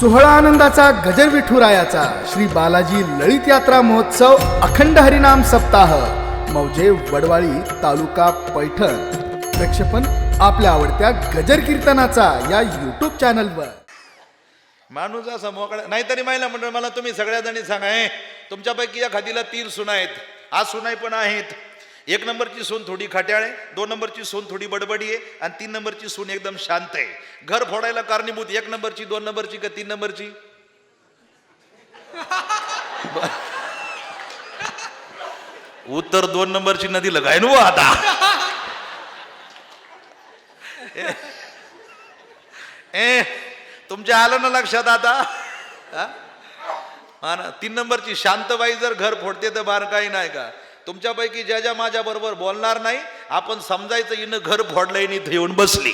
सोहळा आनंदाचा गजर विठुरायाचा श्री बालाजी ललित यात्रा महोत्सव अखंड हरिनाम सप्ताह मौजे वडवाळी तालुका पैठण. प्रक्षेपण आपल्या आवडत्या गजर कीर्तनाचा या युट्यूब चॅनलवर माणूस असा मोकळा नाहीतरी महिला मंडळ मला तुम्ही सगळ्या जणी सांगा हे तुमच्यापैकी या खादीला तीन सुना आहेत. आज सुनाई पण आहेत. एक नंबरची सून थोडी खट्याळ आहे दोन नंबरची सून थोडी बडबडी आहे आणि तीन नंबरची सून एकदम शांत आहे. घर फोडायला कारणीभूत एक नंबरची दोन नंबरची का तीन नंबरची? उत्तर दोन नंबरची नदी लगाय नो आता. ए तुमच्या आलं ना लक्षात आता? हा? हा ना तीन नंबरची शांतबाई जर घर फोडते तर बार काही नाही का? तुमच्यापैकी ज्या ज्या माझ्या बरोबर बोलणार नाही आपण समजायचं हिनं घर फोडलंय आणि इथं येऊन बसली.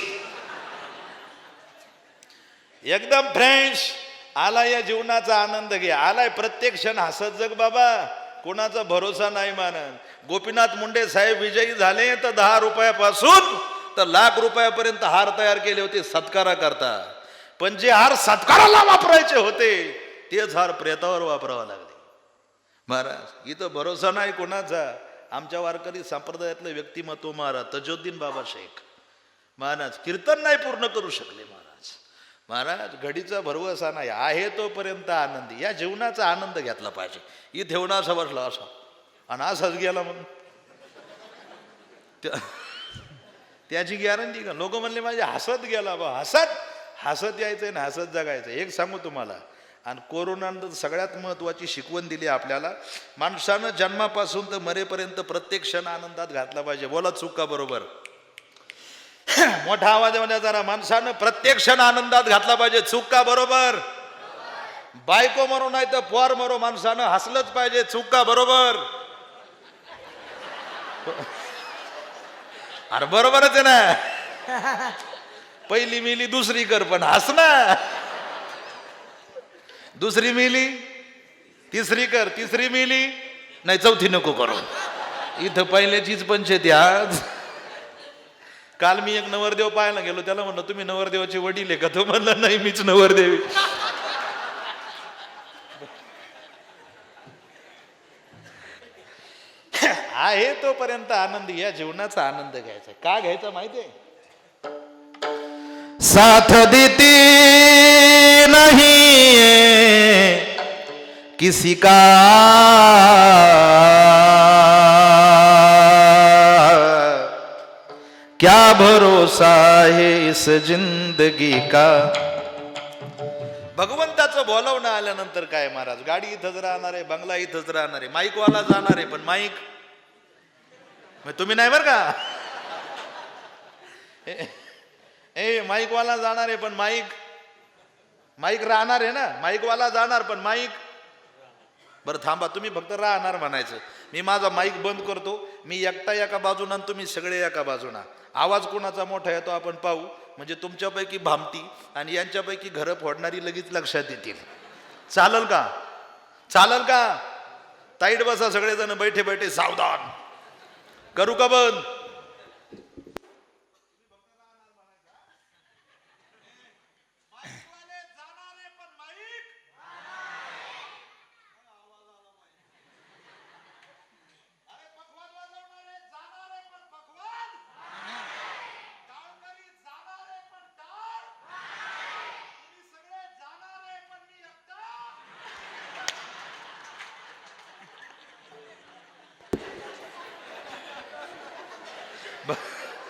एकदम फ्रेश आला या जीवनाचा आनंद घे. आलाय प्रत्येक क्षण हसत जग बाबा. कोणाचा भरोसा नाही मानत गोपीनाथ मुंडे साहेब विजयी झाले तर दहा रुपयापासून तर लाख रुपयापर्यंत हार तयार केले होते सत्कारा करता. पण जे हार सत्काराला वापरायचे होते तेच हार प्रेतावर वापरावा लागला. महाराज इथं भरोसा नाही कोणाचा. आमच्या वारकरी संप्रदायातलं व्यक्तिमत्व महाराज तजोद्दीन बाबा शेख. महाराज कीर्तन नाही पूर्ण करू शकले महाराज. महाराज घडीचा भरवसा नाही आहे तोपर्यंत आनंदी. या जीवनाचा आनंद घेतला पाहिजे. ही ठेवणा बसला असा. आणि असाच गेला मग. त्या- त्याची गॅरंटी का? लोक म्हणले माझे हसत गेला बा हसत. हसत यायचंय ना हसत जगायचं एक सांगू तुम्हाला आणि कोरोनानंतर सगळ्यात महत्त्वाची शिकवण दिली आपल्याला. माणसानं जन्मापासून तर मरेपर्यंत प्रत्येक क्षण आनंदात घातला पाहिजे. बोला चूक बरोबर. मोठा आवाजामध्ये जरा. माणसानं प्रत्येक क्षण आनंदात घातला पाहिजे. चूक बरोबर. बायको मरो नाही तर पोर मरो. माणसानं हसलंच पाहिजे. चूक बरोबर. अरे बरोबरच आहे ना. पहिली मिली दुसरी कर पण हस ना. दुसरी मिली तिसरी कर तिसरी मिली नाही चौथी नको करू. इथं पहिल्याचीच पंचायती आज. काल मी एक नवरदेव पाहायला गेलो त्याला म्हणलं तुम्ही नवरदेवाचे वडील आहे का? तो म्हणला नाही मीच नवरदेवी. आहे तोपर्यंत आनंद या जीवनाचा आनंद घ्यायचा का घ्यायचा माहितीये साथ देती नाही. किसी का क्या भरोसा है इस जिंदगी का? भगवंताचं बोलावणं आल्यानंतर काय महाराज? गाडी इथंच राहणार आहे बंगला इथंच राहणार आहे माईकवाला जाणार आहे पण माईक? मग तुम्ही नाही बरं का? ए- ए माईकवाला जाणार आहे पण माईक? माईक राहणार आहे ना? माईकवाला जाणार पण माईक? बरं थांबा तुम्ही फक्त राहणार म्हणायचं. मी माझा माईक बंद करतो मी एकटा एका बाजूनं आणि तुम्ही सगळे एका बाजूना. आवाज कोणाचा मोठा येतो आपण पाहू. म्हणजे तुमच्यापैकी भामती आणि यांच्यापैकी घरं फोडणारी लगेच लक्षात येतील. चालल का? चालल का? ताईट बसा सगळेजण बैठे बैठे सावधान. करू का बंद?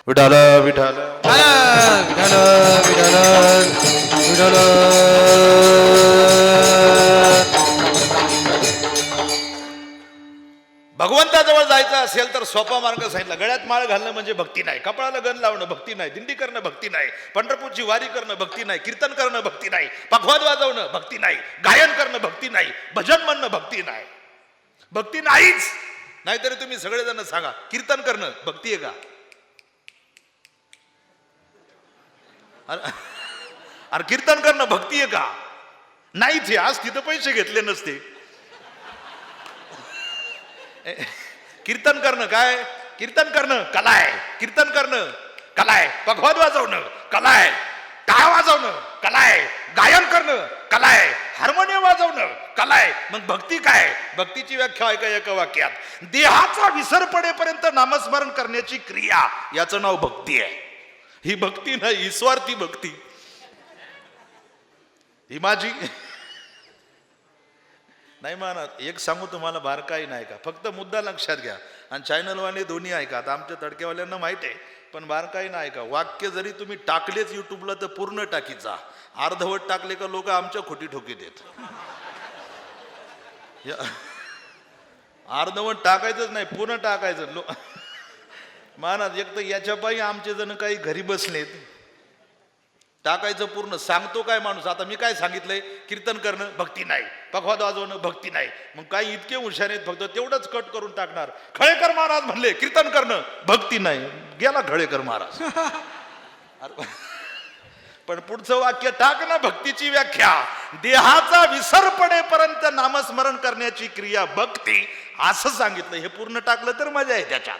विठाल विठाल विठाल विठाल विठाल भगवंताजवळ जायचं असेल तर सोपा मार्ग सांगितला. गळ्यात माळ घालणं म्हणजे भक्ती नाही. कपाळाला गण लावणं भक्ती नाही. दिंडी करणं भक्ती नाही. पंढरपूरची वारी करणं भक्ती नाही. कीर्तन करणं भक्ती नाही. पखवाद वाजवणं भक्ती नाही. गायन करणं भक्ती नाही. भजन म्हणणं भक्ती नाही. भक्ती नाहीच. नाहीतरी तुम्ही सगळेजण सांगा कीर्तन करणं भक्ती आहे का? अरे कीर्तन करणं भक्ती आहे का? नाही आहे आज तिथं पैसे घेतले नसते. कीर्तन करणं काय? कीर्तन करणं कला आहे. कीर्तन करणं कला आहे. पखवाद वाजवणं कला आहे. टाळ वाजवणं कला आहे. गायन करणं कला आहे. हार्मोनियम वाजवणं कला आहे. मग भक्ती काय? भक्तीची व्याख्या आहे का एका वाक्यात. देहाचा विसर पडेपर्यंत नामस्मरण करण्याची क्रिया याचं नाव भक्ती आहे. ही भक्ती नाही स्वार्थी भक्ती. ही माझी नाही म्हणत एक सांगू तुम्हाला बारकाई नाही का? फक्त मुद्दा लक्षात घ्या. आणि चॅनलवाले दोन्ही ऐका. आता आमच्या तडकेवाल्यांना माहीत आहे पण बारकाई नाही का? वाक्य जरी तुम्ही टाकलेच युट्यूबला तर पूर्ण टाकीचा अर्धवट टाकले का लोक आमच्या खोटी ठोकी देत. या- अर्धवट टाकायचंच नाही पूर्ण टाकायचं. लो महाराज एक तर याच्या पायी आमचे जण काही घरी बसलेत. टाकायचं पूर्ण. सांगतो काय माणूस? आता मी काय सांगितलंय? कीर्तन करणं भक्ती नाही. पखवाद वाजवणं भक्ती नाही. मग काही इतके हुशार आहेत फक्त तेवढंच कट करून टाकणार. खळेकर महाराज म्हणले कीर्तन करणं भक्ती नाही. गेला खळेकर महाराज. अरे, पण पुढचं वाक्य टाक ना भक्तीची व्याख्या. देहाचा विसर पडेपर्यंत नामस्मरण करण्याची क्रिया भक्ती. असं सांगितलं. हे पूर्ण टाकलं तर मजा आहे त्याच्यात.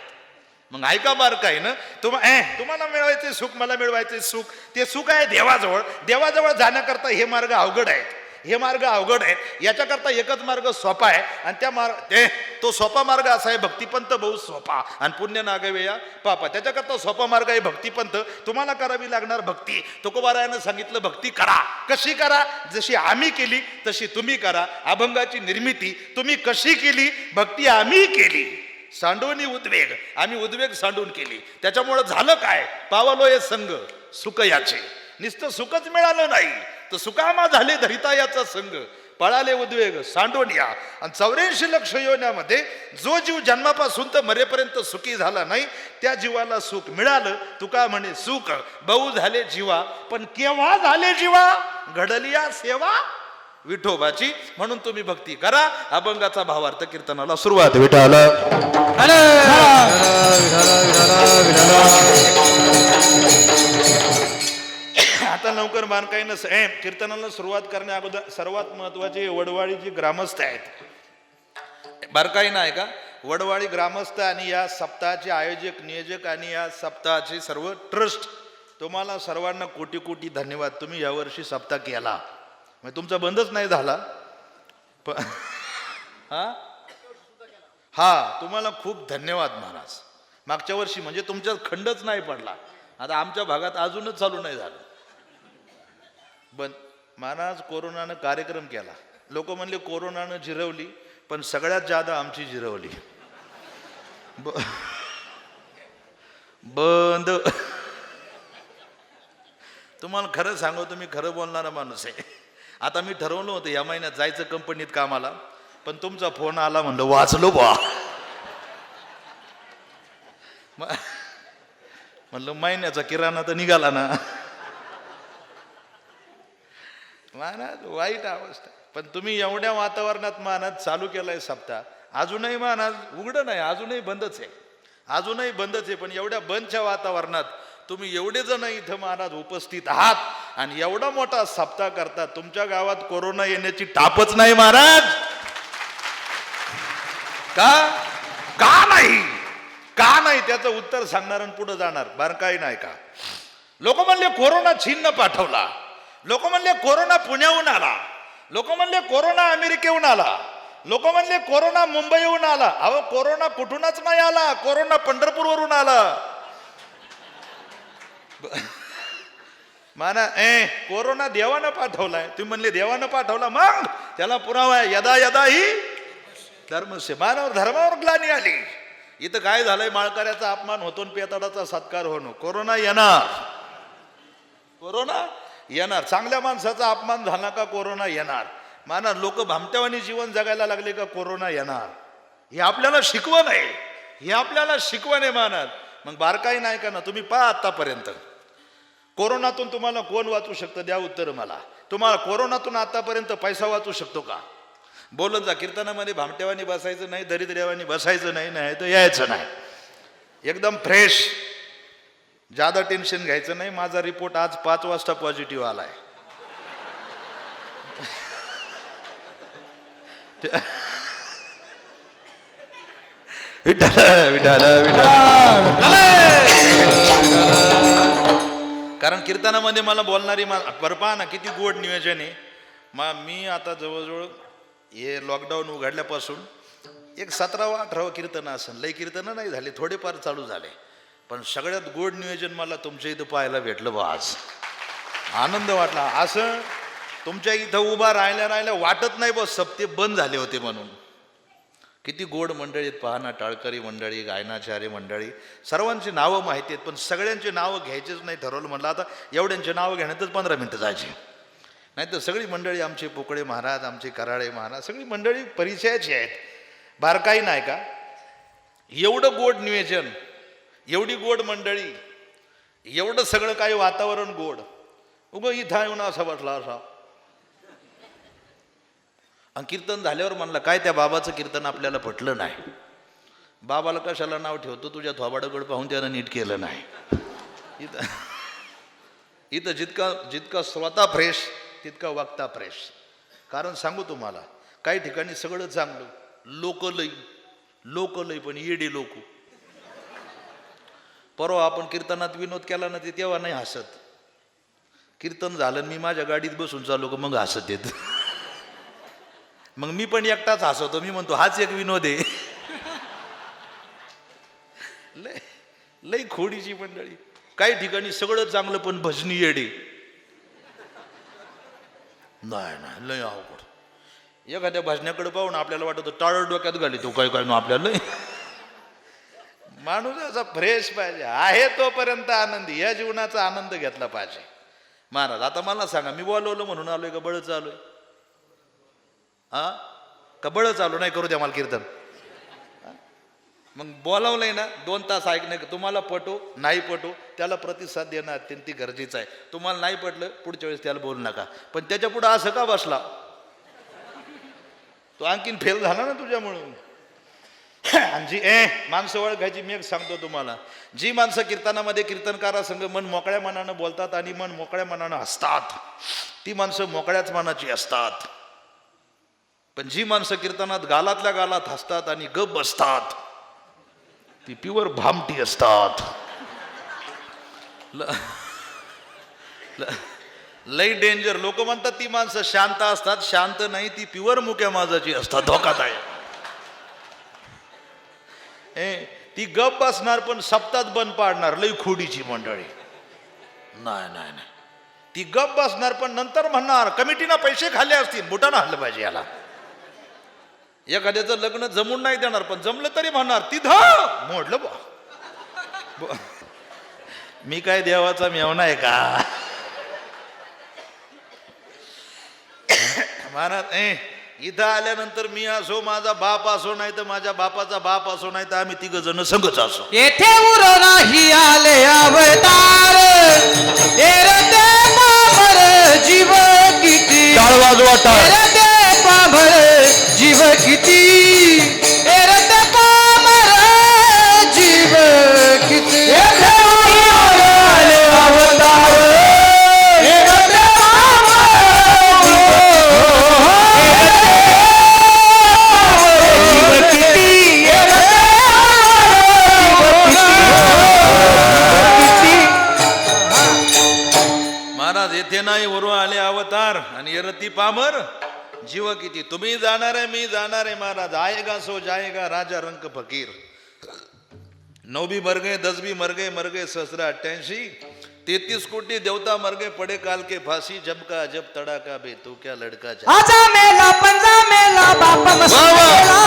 मग ऐका बार काय ना. तुम ए तुम्हाला मिळवायचे सुख मला मिळवायचे सुख. ते सुख आहे देवाजवळ. देवाजवळ जाण्याकरता हे मार्ग अवघड आहेत. हे मार्ग अवघड आहेत. याच्याकरता एकच मार्ग सोपा आहे. आणि त्या मार्ग ते तो सोपा मार्ग असा आहे भक्तिपंथ बहु सोपा. आणि पुण्य नागवेया पापा. त्याच्याकरता सोपा मार्ग आहे भक्तिपंत तुम्हाला करावी लागणार भक्ती. तुकोबारायानं सांगितलं भक्ती करा. कशी करा? जशी आम्ही केली तशी तुम्ही करा. अभंगाची निर्मिती तुम्ही कशी केली? भक्ती आम्ही केली. सांडवणी उद्वेग. आम्ही उद्वेग सांडून केली. त्याच्यामुळं झालं काय? पावलो हे संघ सुख याचे. नुसतं सुखच मिळालं नाही. तर सुकामा झाले धरिता याचा संघ. पळाले उद्वेग सांडून या. आणि चौऱ्याऐंशी लक्ष योन्यामध्ये जो जीव जन्मापासून तर मरेपर्यंत सुखी झाला नाही त्या जीवाला सुख मिळालं. तुका म्हणे सुख बहु झाले जीवा पण केव्हा झाले जीवा? घडली या सेवा विठोबाची म्हणून तुम्ही भक्ती करा. अभंगाचा भावार्थ कीर्तनाला सुरुवात विठाल हरे विठाला विठाला विठाला आता लवकर बांधकाईनं स- ए, कीर्तनाला सुरुवात करण्या अगोदर सर्वात महत्त्वाचे वडवाळी जी ग्रामस्थ आहेत. बारकाई नाही का? वडवाळी ग्रामस्थ आणि या सप्ताहाचे आयोजक नियोजक आणि या सप्ताहाचे सर्व ट्रस्ट तुम्हाला सर्वांना कोटी कोटी धन्यवाद. तुम्ही यावर्षी सप्ताह केला. म्हणजे तुमचा बंदच नाही झाला. प- हा? हां तुम्हाला खूप धन्यवाद महाराज. मागच्या वर्षी म्हणजे तुमच्यात खंडच नाही पडला. आता आमच्या भागात अजूनच चालू नाही झालं. पण महाराज कोरोनानं कार्यक्रम केला. लोक म्हणले कोरोनानं जिरवली पण सगळ्यात जादा आमची जिरवली. ब- बंद. तुम्हाला खरं सांगू तुम्ही खरं बोलणारा माणूस आहे. आता मी ठरवलं होतं या महिन्यात जायचं कंपनीत कामाला पण तुमचा फोन आला म्हणलं वाचलो बा. म्हणलं महिन्याचा किराणा तर निघाला ना. महाराज वाईट अवस्था. पण तुम्ही एवढ्या वातावरणात महाराज चालू केलाय सप्ताह. अजूनही महाराज उघडं नाही अजूनही बंदच आहे. अजूनही बंदच आहे पण एवढ्या बंदच्या वातावरणात तुम्ही एवढे जण इथं महाराज उपस्थित आहात. आणि एवढा मोठा सप्ताह करता तुमच्या गावात कोरोना येण्याची टापच नाही महाराज. का? का नाही? का नाही? त्याचं उत्तर सांगणार आणि पुढे जाणार. बारकाई नाही का? लोक म्हणले कोरोना चीननं पाठवला. लोक म्हणले कोरोना पुण्याहून आला. लोक म्हणले कोरोना अमेरिकेहून आला. लोक म्हणले कोरोना मुंबईहून आला. अहो कोरोना कुठूनच नाही आला. कोरोना पंढरपूरवरून आला. माना ए कोरोना देवानं पाठवलाय. तुम्ही म्हणले देवानं पाठवला मग त्याला पुरावा आहे. यदा यदा ही धर्मस्य मानव धर्मावर ग्लानी आली. इथं काय झालंय माळकऱ्याचा अपमान होतो पेताडाचा सत्कार होणं. कोरोना येणार. कोरोना येणार. चांगल्या माणसाचा अपमान झाला का कोरोना येणार. माना लोक भामट्यावानी जीवन जगायला लागले का कोरोना येणार. हे आपल्याला शिकवण आहे. हे आपल्याला शिकवण आहे मानत मग बारकाई नाही का ना तुम्ही पहा आतापर्यंत. कोरोनातून तुम्हाला कोण वाचू शकतं? द्या उत्तर मला. तुम्हाला कोरोनातून आतापर्यंत पैसा वाचू शकतो का? बोलत जा कीर्तनामध्ये भामटेवानी बसायचं नाही दरिद्रेवानी बसायचं नाही नाही तर यायचं नाही. एकदम फ्रेश जादा टेन्शन घ्यायचं नाही माझा रिपोर्ट आज पाच वाजता पॉझिटिव्ह आलाय. विठाला विठाला विठाला कारण कीर्तनामध्ये मला बोलणारी मा- परपा ना किती गोड नियोजन आहे. मग मी आता जवळजवळ हे लॉकडाऊन उघडल्यापासून एक सतरावा अठरावा कीर्तन असेल लय कीर्तनं नाही झाले थोडेफार चालू झाले. पण सगळ्यात गोड नियोजन मला तुमच्या इथं पाहायला भेटलं बा आज. आनंद वाटला. असं तुमच्या इथं उभा राहिल्या राहिल्या वाटत नाही बस सप्ते बंद झाले होते म्हणून. किती गोड मंडळी आहेत पहा ना टाळकरी मंडळी गायनाचार्य मंडळी. सर्वांची नावं माहिती आहेत पण सगळ्यांची नावं घ्यायचीच नाही ठरवलं म्हटलं आता एवढ्यांची नावं घेण्यातच पंधरा मिनटं जायची. नाही तर सगळी मंडळी आमचे पोकळे महाराज आमचे कराळे महाराज सगळी मंडळी परिचयाची आहेत. बारकाई नाही का? एवढं गोड नियोजन एवढी गोड मंडळी एवढं सगळं काही वातावरण गोड. उगं इथं येऊन असा बसला असा. आणि कीर्तन झाल्यावर म्हणलं काय त्या बाबाचं कीर्तन आपल्याला पटलं नाही? बाबाला कशाला नाव ठेवतो? तुझ्या थोबाडाकडे पाहून त्यानं नीट केलं नाही. इथं इथं जितका जितका स्वतः फ्रेश तितका वागता फ्रेश. कारण सांगू तुम्हाला काही ठिकाणी सगळं चांगलं. लोकलई लोकलई पण येडी लोक. परवा आपण कीर्तनात विनोद केला ना ते तेव्हा नाही हसत. कीर्तन झालं मी माझ्या गाडीत बसून चालू का मग हसत येत. मग मी पण एकटाच हसवतो. मी म्हणतो हाच एक विनोद आहे. लय लय खोडीची मंडळी. काही ठिकाणी सगळं चांगलं पण भजनी येडे नाही नाही लय अवघड. एखाद्या भजण्याकडे पाहून आपल्याला वाटतं टाळ डोक्यात घाली तो काय काय ना आपल्याला माणूस असा फ्रेश पाहिजे. आहे तोपर्यंत आनंदी. या जीवनाचा आनंद घेतला पाहिजे. महाराज आता मला सांगा मी बोलवलं म्हणून आलोय का बळ चालू आहे? हा? कबळ चालू नाही करू द्या मला कीर्तन. मग बोलावलंय ना दोन तास ऐकणे तुम्हाला पटो नाही पटो त्याला प्रतिसाद देणं अत्यंत गरजेचं आहे. तुम्हाला नाही पटलं पुढच्या वेळेस त्याला बोलू नका. पण त्याच्या पुढं असं का बसला? तो आणखीन फेल झाला ना तुझ्यामुळं. आणि जी ए माणसं ओळखायची मी एक सांगतो तुम्हाला. जी माणसं कीर्तनामध्ये कीर्तनकारा संघ मन मोकळ्या मनानं बोलतात आणि मन मोकळ्या मनानं हसतात ती माणसं मोकळ्याच मनाची असतात. पण जी माणसं कीर्तनात गालातल्या गालात हसतात आणि गप बसतात ती प्युअर भामटी असतात. ल- ल- लई डेंजर लोक म्हणतात ती माणसं शांत असतात शांत नाही ती प्युअर मुक्या माझाची असतात धोकादायक. ए ती गप बसणार पण सप्तात बंद पाडणार लई खोडीची मंडळी. नाही नाही नाही. ती गप बसणार पण नंतर म्हणणार कमिटीनं पैसे खाल्ले असतील बुटानं हल्लं पाहिजे याला. एखाद्याचं लग्न जमून नाही देणार पण जमलं तरी म्हणणार तिथं! मोडलं बा मी काय देवाचा मेवना आहे का? महाराज ए इथं आल्यानंतर मी असो माझा बाप असो नाही तर माझ्या बापाचा बाप असो नाही तर आम्ही तिघ जण संघच असो. येथे उर नाही आले अवतार जीव किती. एरते पाभर जीव किती? एरते पाभर जीव किती? येथे उर आले अवतार एरते जीव किती? महाराज येथे नाही वरून आले अवतार आणि येरती पामर जीव किती? तुम्ही जाणार आहे मी जाणार आहे महाराज. आएगा सो जाएगा राजा रंक फकीर. नवबी मर गए दस भी मर गए मर गए सहस्रा अट्ठ्याऐंशी तेतीस कोटी देवता मर गए पड़े काल के फांसी जब का जब तड़ाका बे तू क्या लड़का जा आजा मेला पंजा मेला बाप. मेला.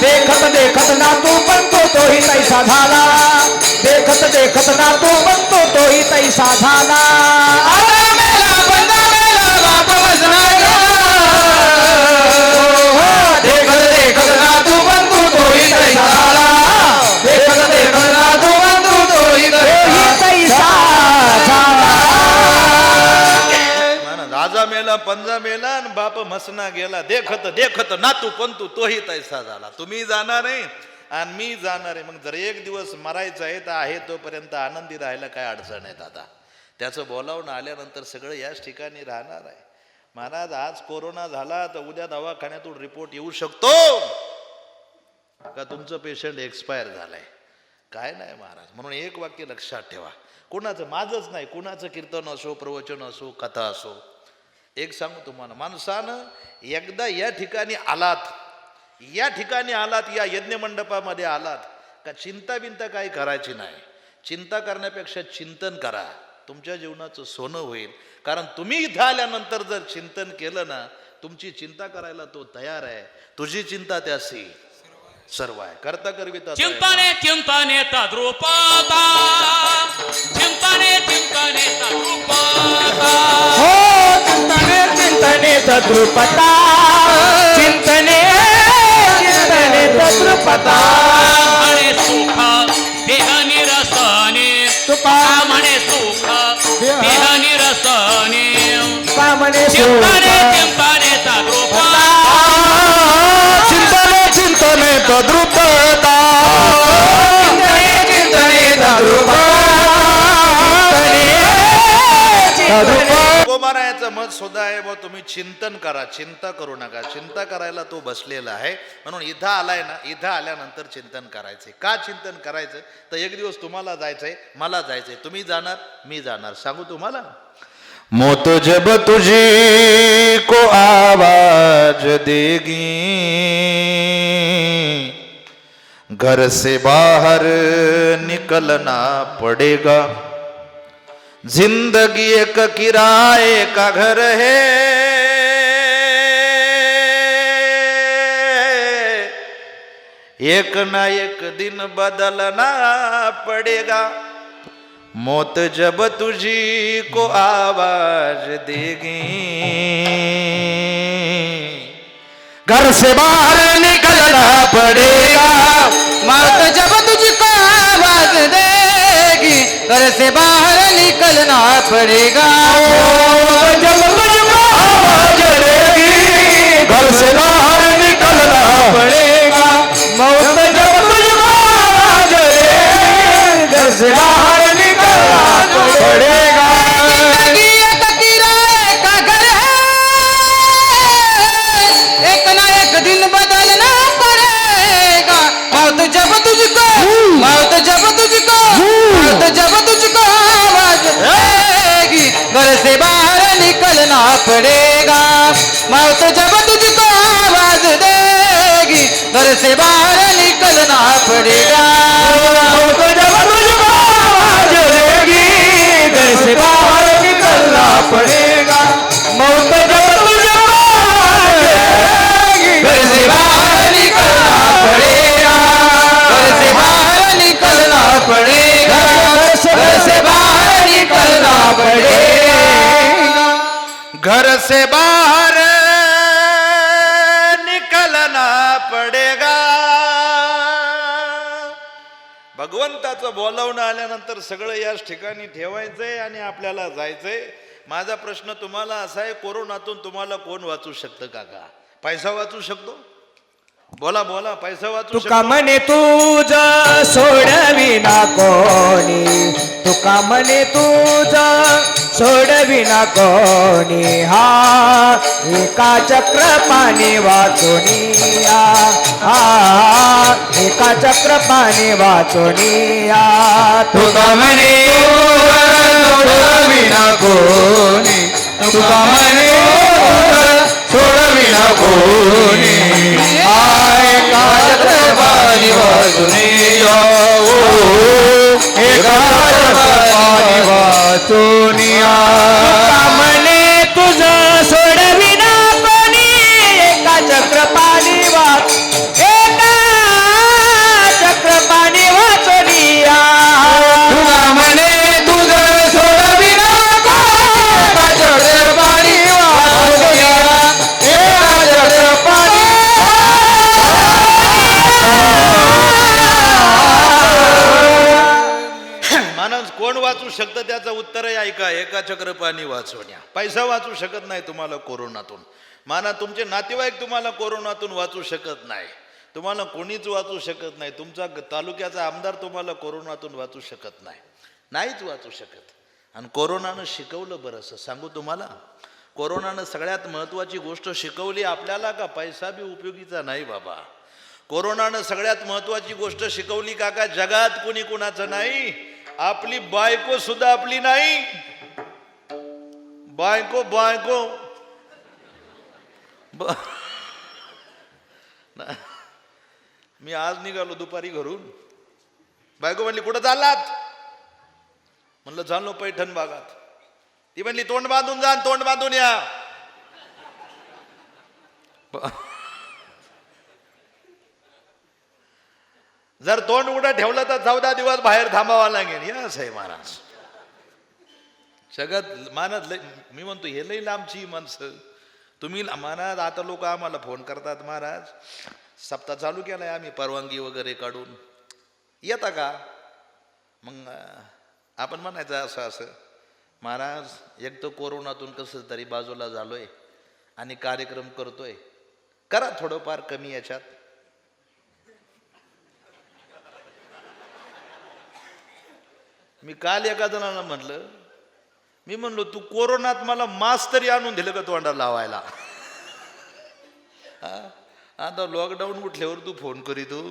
देखत देखत ना तू बनतो तोही तैसा झाला। देखत देखत ना तू बनतो तोही तैसा झाला। मेला पंजा मेला आणि बाप मसना गेला. देखत देखत नातू पंतू तोही तैसा झाला. तुम्ही जाणार आहे आणि मी जाणार आहे. मग जर एक दिवस मरायचं आहे तर आहे तोपर्यंत आनंदी राहायला काय अडचण आहेत आता त्याचं बोलावून आल्यानंतर सगळं याच ठिकाणी राहणार आहे. महाराज आज कोरोना झाला तर उद्या दवाखान्यातून रिपोर्ट येऊ शकतो. का तुमचं पेशंट एक्सपायर झालंय? काय नाही महाराज. म्हणून एक वाक्य लक्षात ठेवा. कुणाचं माझंच नाही. कुणाचं कीर्तन असो प्रवचन असो कथा असो. एक सांगू तुम्हाला. माणसानं एकदा या ठिकाणी आलात या ठिकाणी आलात या यज्ञमंडपामध्ये आलात का चिंता बिंता काही करायची नाही. चिंता करण्यापेक्षा चिंतन करा. तुमच्या जीवनाचं सोनं होईल. कारण तुम्ही इथं आल्यानंतर जर चिंतन केलं ना तुमची चिंता करायला तो तयार आहे. तुझी चिंता त्यासी सर्व आहे. करता करविता. चिंतने चिंतने तद्रुपता. चिंतने चिंतने तद्रुपता. हो चिंतने चिंतने तद्रुपता चिंतने चिंतने तद्रुपता। म्हणे सुख देह निरसने। तुका म्हणे सुख देह निरसने। कामने चिंतने चिंतने तद्रुपता। चिंतने चिंतने तद्रुपता। चिंतने चिंतने तद्रुपता। तुकोबारायाचं मत सुद्धा आहे बा तुम्ही चिंतन करा चिंता करू नका. चिंता करायला तो बसलेला आहे. म्हणून इथं आलाय ना इथं आल्यानंतर चिंतन करायचंय. का चिंतन करायचं तर एक दिवस तुम्हाला जायचंय मला जायचंय. तुम्ही जाणार मी जाणार. सांगू तुम्हाला? मोत जब तुझी को आवाज देगी घर से बाहर निकलना पड़ेगा। ज़िंदगी एक किराए का घर है। एक ना एक दिन बदलना पड़ेगा। मौत जब तुझी को आवाज़ देगी। घर से बाहर निकलना पड़ेगा। मौत जब तुझको आवाज़ देगी। घर से बाहर निकलना पड़ेगा। घर से बाहर निकलना पड़ेगा। मौत जब तुझको घर से बाहर निकलना पड़ेगा। पड़ेगा. मौत जब तुझको आवाज देगी घर से बाहर निकलना पड़ेगा. मौत जब तुझको आवाज देगी घर से बाहर निकलना पड़ेगा. मौत जब तुझको आवाज देगी घर से बाहर निकलना पड़ेगा. घर से बाहर निकलना पड़ेगा. घर से बाहर निकलना पड़ेगा. घर से बाहर निकलना पड़ेगा। भगवंताचं बोलावणं आल्यानंतर सगळं याच ठिकाणी ठेवायचंय आणि आपल्याला जायचंय. माझा प्रश्न तुम्हाला असा आहे कोरोनातून तुम्हाला कोण वाचू शकतं काका? पैसा वाचू शकतो? बोला बोला पैसा वाचू तुका म्हणे तुझ सोडविना कोणी. तुका म्हणे तुझ सोडविना कोणी. हा एका चक्र पाणी वाचुनिया. हा एका चक्र पाणी वाचुनिया. तुका म्हणे सोडविना कोणी. तुका म्हणे सोडविना कोणी आय काजत्रपाणी वाचुनिया एका पाणी वाचुनिया म्हणे तुझ ऐका एका वाचवण्या. पैसा वाचू शकत नाही तुम्हाला कोरोनातून. माना तुमचे नातेवाईक तुम्हाला कोरोनातून वाचू शकत नाही. तुम्हाला कोणीच वाचू शकत नाही. तुमचा तालुक्याचा आमदार तुम्हाला कोरोनातून वाचू शकत नाही. नाहीच वाचू शकत. आणि कोरोनानं शिकवलं बरंचसं सांगू तुम्हाला? कोरोनानं सगळ्यात महत्त्वाची गोष्ट शिकवली आपल्याला का? पैसा बी उपयोगीचा नाही बाबा. कोरोनानं सगळ्यात महत्त्वाची गोष्ट शिकवली काका जगात कुणी कुणाचं नाही? आपली बायको सुद्धा आपली नाही. बायको बायको ब- ना- मी आज निघालो दुपारी घरून. बायको म्हणली कुठं चाललात? म्हणलं झालो पैठण भागात ती म्हणली तोंड बांधून जा तोंड बांधून या. जर तोंड उघडं ठेवलं तर चौदा दिवस बाहेर थांबावा लागेल. या साहेब महाराज. सगळ्यात मानत लय मी म्हणतो हे लई लांबची माणसं. तुम्ही मानात महाराज आता लोक आम्हाला फोन करतात महाराज सप्ताह चालू केलाय आम्ही परवानगी वगैरे काढून. येता का? मग आपण म्हणायचं असं असं महाराज एक तर कोरोनातून कसं तरी बाजूला झालोय आणि कार्यक्रम करतोय. करा थोडंफार कमी याच्यात. मी काल एका जणांना म्हटलं मी म्हणलो तू कोरोनात मला मास्क तरी आणून दिलं का तोंडा लावायला? हा? आता लॉकडाऊन उठल्यावर तू फोन करीतो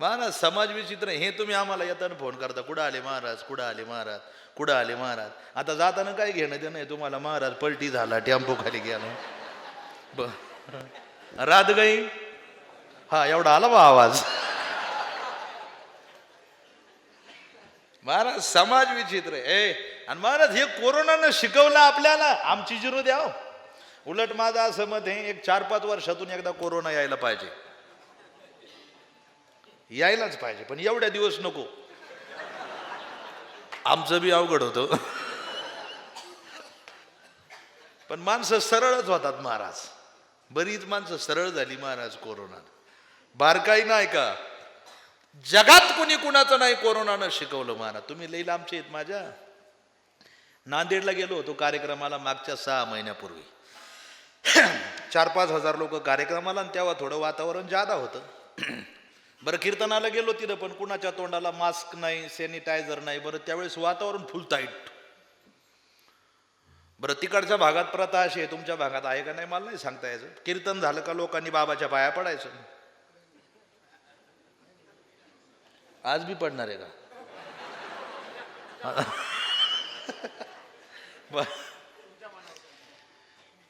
महाराज समाज विचित्र हे तुम्ही आम्हाला येताना फोन करता. कुठं आले महाराज? कुठं आले महाराज? कुठं आले महाराज? आता जाताना काय घेणं ते नाही तुम्हाला? महाराज पलटी झाला टेम्पो खाली गेला. ब रात गई? हा एवढा आला बा आवाज. महाराज समाज विचित्र आहे. ए, आणि महाराज हे कोरोनानं शिकवलं आपल्याला. आमची जिरू द्या हो. उलट माझं असं मत हे एक चार पाच वर्षातून एकदा कोरोना यायला पाहिजे. यायलाच पाहिजे पण एवढ्या दिवस नको. आमचं बी अवघड होतं. पण माणसं सरळच होतात महाराज. बरीच माणसं सरळ झाली महाराज कोरोना बारकाई नाही का? जगात कुणी कुणाचं नाही कोरोनानं शिकवलं महाराज. तुम्ही लई आमच्या आहेत माझ्या. नांदेडला गेलो होतो कार्यक्रमाला मागच्या सहा महिन्यापूर्वी. चार पाच हजार लोक कार्यक्रमाला आणि तेव्हा थोडं वातावरण जादा होतं. बरं कीर्तनाला गेलो तिथं पण कुणाच्या तोंडाला मास्क नाही सॅनिटायझर नाही बरं त्यावेळेस वातावरण फुल टाईट. बरं तिकडच्या भागात प्रथा अशी आहे तुमच्या भागात आहे का नाही मला नाही सांगता यायचं. कीर्तन झालं का लोकांनी बाबाच्या पाया पडायचं? आज बी पडणार आहे का?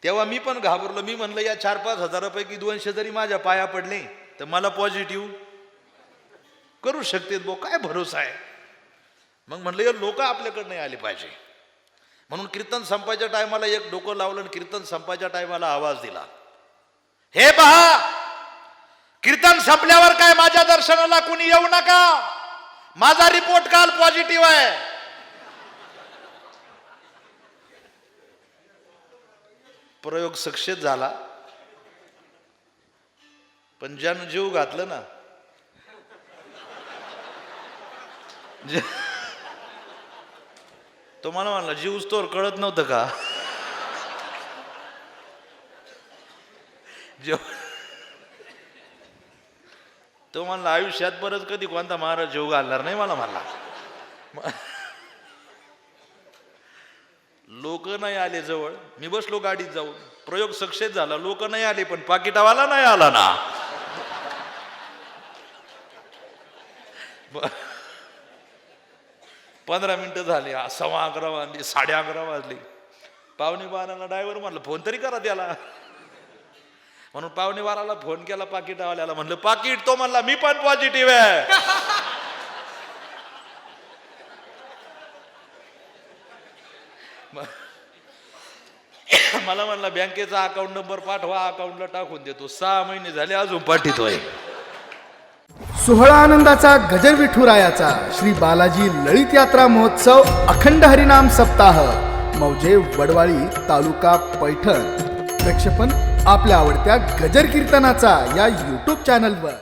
तेव्हा मी पण घाबरलो. मी म्हणलं या चार पाच हजारापैकी दोनशे जरी माझ्या पाया पडले तर मला पॉझिटिव्ह करू शकते बो. काय भरोसा आहे? मग म्हणलं या लोक आपल्याकडे नाही आले पाहिजे. म्हणून कीर्तन संपायच्या टायमाला एक डोकं लावलं आणि कीर्तन संपायच्या टायमाला आवाज दिला. हे पहा कीर्तन संपल्यावर काय माझ्या दर्शनाला कुणी येऊ नका? माझा रिपोर्ट काल पॉझिटिव्ह आहे. प्रयोग सक्सेस झाला. पण ज्यानं जीव घातलं ना तो मला म्हणला जीव तोर कळत नव्हतं का? जेव तो म्हणला आयुष्यात परत कधी कोणता महाराज जीव घालणार नाही मला म्हणला. लोक नाही आले जवळ. मी बसलो गाडीत जाऊन. प्रयोग सक्सेस झाला. लोक नाही आले पण पाकिटावाला नाही आला ना. पंधरा मिनिटं झाली. सव्वा अकरा वाजली साडे अकरा वाजली. पावणे बाराला ड्रायव्हर म्हणलं फोन तरी करा त्याला. म्हणून पावणे बाराला फोन केला पाकिटावाल्याला. म्हणलं पाकिट तो म्हणला मी पण पॉझिटिव्ह आहे. मला म्हणला बँकेचा अकाउंट नंबर पाठवा अकाउंटला टाकून देतो. सहा महिने झाले अजून पाठवतोय सोहळा आनंदाचा गजर विठुरायाचा श्री बालाजी ललित यात्रा महोत्सव अखंड हरिनाम सप्ताह मौजे वडवाळी तालुका पैठण. प्रक्षेपण आपल्या आवडत्या गजर कीर्तनाचा या युट्यूब चॅनलवर